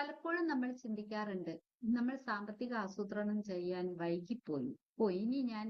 പലപ്പോഴും നമ്മൾ ചിന്തിക്കാറുണ്ട് നമ്മൾ സാമ്പത്തിക ആസൂത്രണം ചെയ്യാൻ വൈകിപ്പോയി. ഓ ഇനി ഞാൻ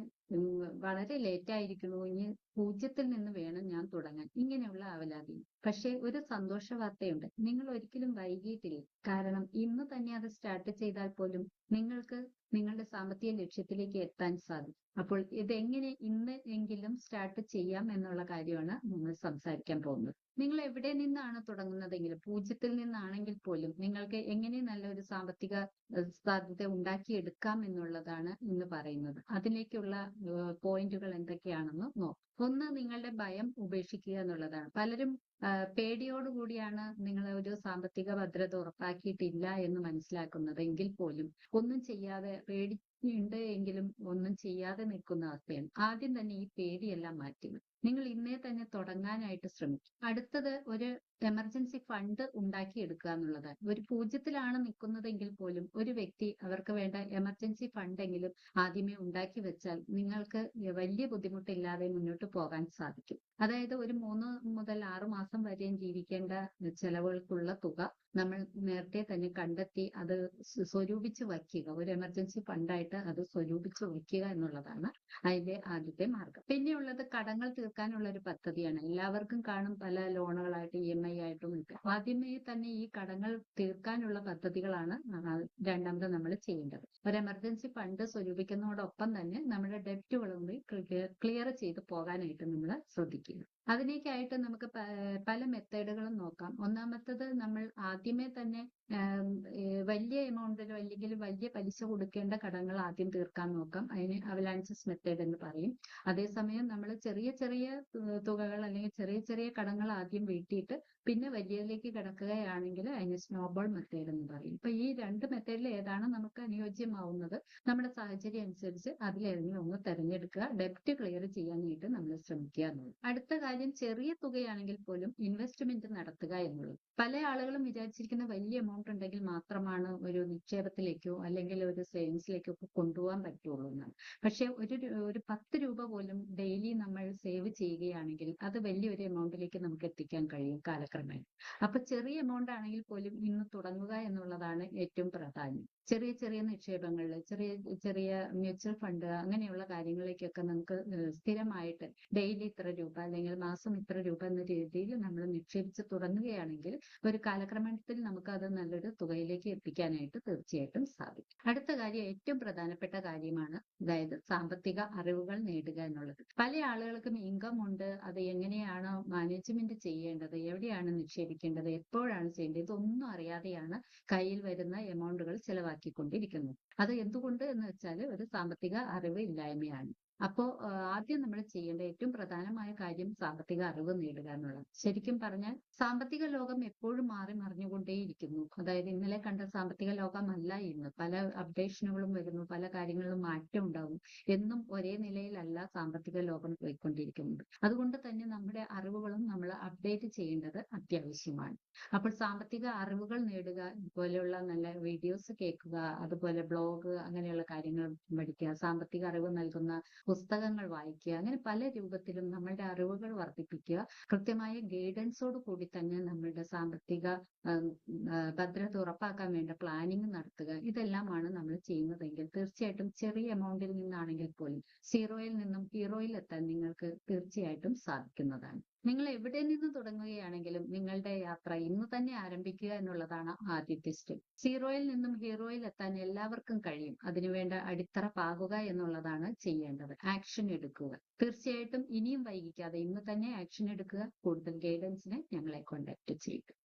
വളരെ ലേറ്റ് ആയിരിക്കുന്നു ഇനി പൂജ്യത്തിൽ നിന്ന് വേണം ഞാൻ തുടങ്ങാൻ. ഇങ്ങനെയുള്ള അവലാതി. പക്ഷേ ഒരു സന്തോഷ വാർത്തയുണ്ട് നിങ്ങൾ ഒരിക്കലും വൈകിയിട്ടില്ല. കാരണം ഇന്ന് തന്നെ അത് സ്റ്റാർട്ട് ചെയ്താൽ പോലും നിങ്ങൾക്ക് നിങ്ങളുടെ സാമ്പത്തിക ലക്ഷ്യത്തിലേക്ക് എത്താൻ സാധിക്കും. അപ്പോൾ ഇതെങ്ങനെ ഇന്ന് എങ്കിലും സ്റ്റാർട്ട് ചെയ്യാം എന്നുള്ള കാര്യമാണ് നമ്മൾ സംസാരിക്കാൻ പോകുന്നത്. നിങ്ങൾ എവിടെ നിന്നാണ് തുടങ്ങുന്നതെങ്കിലും പൂജ്യത്തിൽ നിന്നാണെങ്കിൽ പോലും നിങ്ങൾക്ക് എങ്ങനെ നല്ലൊരു സാമ്പത്തിക സാധ്യത ഉണ്ടാക്കിയെടുക്കാം എന്നുള്ളതാണ് ഇന്ന് പറയുന്നത്. അതിലേക്കുള്ള പോയിന്റുകൾ എന്തൊക്കെയാണെന്ന് നോക്കാം. ഒന്ന് നിങ്ങളുടെ ഭയം ഉപേക്ഷിക്കുക എന്നുള്ളതാണ്. പലരും പേടിയോടുകൂടിയാണ് നിങ്ങൾ ഒരു സാമ്പത്തിക ഭദ്രത ഉറപ്പാക്കിയിട്ടില്ല എന്ന് മനസ്സിലാക്കുന്നത് എങ്കിൽ പോലും ഒന്നും ചെയ്യാതെ പേടിയുണ്ട് എങ്കിലും ഒന്നും ചെയ്യാതെ നിൽക്കുന്ന അവസ്ഥയാണ്. ആദ്യം തന്നെ ഈ പേടിയെല്ലാം മാറ്റുക. നിങ്ങൾ ഇന്നേ തന്നെ തുടങ്ങാനായിട്ട് ശ്രമിക്കും അടുത്തത് ഒരു എമർജൻസി ഫണ്ട് ഉണ്ടാക്കിയെടുക്കുക എന്നുള്ളതാണ്. ഒരു പൂജ്യത്തിലാണ് നിൽക്കുന്നതെങ്കിൽ പോലും ഒരു വ്യക്തി അവർക്ക് വേണ്ട എമർജൻസി ഫണ്ടെങ്കിലും ആദ്യമേ ഉണ്ടാക്കി വെച്ചാൽ നിങ്ങൾക്ക് വലിയ ബുദ്ധിമുട്ടില്ലാതെ മുന്നോട്ട് പോകാൻ സാധിക്കും. അതായത് ഒരു മൂന്ന് മുതൽ ആറ് മാസം വരെയും ജീവിക്കേണ്ട ചെലവുകൾക്കുള്ള തുക നമ്മൾ നേരത്തെ തന്നെ കണ്ടെത്തി അത് സ്വരൂപിച്ച് വയ്ക്കുക. ഒരു എമർജൻസി ഫണ്ടായിട്ട് അത് സ്വരൂപിച്ച് വയ്ക്കുക എന്നുള്ളതാണ് അതിന്റെ ആദ്യത്തെ മാർഗം. പിന്നെയുള്ളത് കടങ്ങൾ തീർക്കാനുള്ള ഒരു പദ്ധതിയാണ്. എല്ലാവർക്കും കാണും പല ലോണുകളായിട്ട് ഇ എം ആദ്യമേ തന്നെ ഈ കടങ്ങൾ തീർക്കാനുള്ള പദ്ധതികളാണ് രണ്ടാമത് നമ്മൾ ചെയ്യേണ്ടത്. ഒരു എമർജൻസി ഫണ്ട് സ്വരൂപിക്കുന്നതോടൊപ്പം തന്നെ നമ്മുടെ ഡെപ്റ്റുകളും കൂടി ക്ലിയർ ചെയ്ത് പോകാനായിട്ട് നമ്മൾ ശ്രദ്ധിക്കുക. അതിലേക്കായിട്ട് നമുക്ക് പല മെത്തേഡുകളും നോക്കാം. ഒന്നാമത്തത് നമ്മൾ ആദ്യമേ തന്നെ വലിയ എമൗണ്ടിലോ അല്ലെങ്കിൽ വലിയ പലിശ കൊടുക്കേണ്ട കടങ്ങൾ ആദ്യം തീർക്കാൻ നോക്കാം. അതിന് അവലാൻസസ് മെത്തേഡ് എന്ന് പറയും. അതേസമയം നമ്മൾ ചെറിയ ചെറിയ തുകകൾ അല്ലെങ്കിൽ ചെറിയ ചെറിയ കടങ്ങൾ ആദ്യം വീട്ടിയിട്ട് പിന്നെ വലിയതിലേക്ക് കിടക്കുകയാണെങ്കിൽ അതിന് സ്നോബോൾ മെത്തേഡ് എന്ന് പറയും. ഇപ്പൊ ഈ രണ്ട് മെത്തേഡിൽ ഏതാണ് നമുക്ക് അനുയോജ്യമാവുന്നത്? നമ്മുടെ സാഹചര്യം അനുസരിച്ച് അതിലേതെങ്കിലും ഒന്ന് തെരഞ്ഞെടുക്കുക. ഡെപ്റ്റ് ക്ലിയർ ചെയ്യാനായിട്ട് നമ്മൾ ശ്രമിക്കുക അടുത്ത കാര്യം ചെറിയ തുകയാണെങ്കിൽ പോലും ഇൻവെസ്റ്റ്മെന്റ് നടത്തുക എന്നുള്ളത്. പല ആളുകളും വിചാരിച്ചിരിക്കുന്ന വലിയ എമൗണ്ട് ഉണ്ടെങ്കിൽ മാത്രമാണ് ഒരു നിക്ഷേപത്തിലേക്കോ അല്ലെങ്കിൽ ഒരു സേവിങ്സിലേക്കോ ഒക്കെ കൊണ്ടുപോകാൻ പറ്റുള്ളൂ എന്നാണ്. പക്ഷെ ഒരു ഒരു പത്ത് രൂപ പോലും ഡെയിലി നമ്മൾ സേവ് ചെയ്യുകയാണെങ്കിൽ അത് വലിയൊരു എമൗണ്ടിലേക്ക് നമുക്ക് എത്തിക്കാൻ കഴിയും കാലക്രമേണ. അപ്പൊ ചെറിയ എമൗണ്ട് ആണെങ്കിൽ പോലും ഇന്ന് തുടങ്ങുക എന്നുള്ളതാണ് ഏറ്റവും പ്രധാനം ചെറിയ ചെറിയ നിക്ഷേപങ്ങളിൽ ചെറിയ ചെറിയ മ്യൂച്വൽ ഫണ്ട് അങ്ങനെയുള്ള കാര്യങ്ങളിലേക്കൊക്കെ നമുക്ക് സ്ഥിരമായിട്ട് ഡെയിലി ഇത്ര രൂപ അല്ലെങ്കിൽ മാസം ഇത്ര രൂപ എന്ന രീതിയിൽ നമ്മൾ നിക്ഷേപിച്ച് തുടങ്ങുകയാണെങ്കിൽ ഒരു കാലക്രമത്തിൽ നമുക്ക് അത് നല്ലൊരു തുകയിലേക്ക് എത്തിക്കാനായിട്ട് തീർച്ചയായിട്ടും സാധിക്കും. അടുത്ത കാര്യം ഏറ്റവും പ്രധാനപ്പെട്ട കാര്യമാണ് അതായത് സാമ്പത്തിക അറിവുകൾ നേടുക എന്നുള്ളത്. പല ആളുകൾക്കും ഇൻകം ഉണ്ട് അത് എങ്ങനെയാണ് മാനേജ്മെന്റ് ചെയ്യേണ്ടത് എവിടെയാണ് നിക്ഷേപിക്കേണ്ടത് എപ്പോഴാണ് ചെയ്യേണ്ടത് ഇതൊന്നും അറിയാതെയാണ് കയ്യിൽ വരുന്ന എമൗണ്ടുകൾ ചെലവാക്കിക്കൊണ്ടിരിക്കുന്നത്. അത് എന്തുകൊണ്ട് എന്ന് വെച്ചാൽ ഒരു സാമ്പത്തിക അറിവ് ഇല്ലായ്മയാണ്. അപ്പോ ആദ്യം നമ്മൾ ചെയ്യേണ്ട ഏറ്റവും പ്രധാനമായ കാര്യം സാമ്പത്തിക അറിവ് നേടുക എന്നുള്ളത് ശരിക്കും പറഞ്ഞാൽ സാമ്പത്തിക ലോകം എപ്പോഴും മാറി മറിഞ്ഞുകൊണ്ടേയിരിക്കുന്നു. അതായത് ഇന്നലെ കണ്ട സാമ്പത്തിക ലോകമല്ല ഇന്ന്. പല അപ്ഡേഷനുകളും വരുന്നു പല കാര്യങ്ങളിലും മാറ്റം ഉണ്ടാവും എന്നും ഒരേ നിലയിലല്ല സാമ്പത്തിക ലോകം പോയിക്കൊണ്ടിരിക്കുന്നത്. അതുകൊണ്ട് തന്നെ നമ്മുടെ അറിവുകളും നമ്മൾ അപ്ഡേറ്റ് ചെയ്യേണ്ടത് അത്യാവശ്യമാണ്. അപ്പോൾ സാമ്പത്തിക അറിവുകൾ നേടുക ഇതുപോലെയുള്ള നല്ല വീഡിയോസ് കേൾക്കുക അതുപോലെ ബ്ലോഗ് അങ്ങനെയുള്ള കാര്യങ്ങൾ പഠിക്കുക സാമ്പത്തിക അറിവ് നൽകുന്ന പുസ്തകങ്ങൾ വായിക്കുക അങ്ങനെ പല രൂപത്തിലും നമ്മളുടെ അറിവുകൾ വർദ്ധിപ്പിക്കുക കൃത്യമായ ഗൈഡൻസോട് കൂടി തന്നെ നമ്മളുടെ സാമ്പത്തിക ഭദ്രത ഉറപ്പാക്കാൻ വേണ്ട പ്ലാനിങ് നടത്തുക ഇതെല്ലാമാണ് നമ്മൾ ചെയ്യുന്നതെങ്കിൽ തീർച്ചയായിട്ടും ചെറിയ എമൗണ്ടിൽ നിന്നാണെങ്കിൽ പോലും സീറോയിൽ നിന്നും ഹീറോയിൽ എത്താൻ നിങ്ങൾക്ക് തീർച്ചയായിട്ടും സാധിക്കുന്നതാണ്. നിങ്ങൾ എവിടെ നിന്ന് തുടങ്ങുകയാണെങ്കിലും നിങ്ങളുടെ യാത്ര ഇന്ന് തന്നെ ആരംഭിക്കുക എന്നുള്ളതാണ് ആദ്യത്തെ സ്റ്റെപ്പ്. സീറോയിൽ നിന്നും ഹീറോയിൽ എത്താൻ എല്ലാവർക്കും കഴിയും. അതിനുവേണ്ട അടിത്തറ പാകുക എന്നുള്ളതാണ് ചെയ്യേണ്ടത്. ആക്ഷൻ എടുക്കുക. തീർച്ചയായിട്ടും ഇനിയും വൈകിക്കാതെ ഇന്ന് തന്നെ ആക്ഷൻ എടുക്കുക. കൂടുതൽ ഗൈഡൻസിന് ഞങ്ങളെ കോൺടാക്ട് ചെയ്യുക.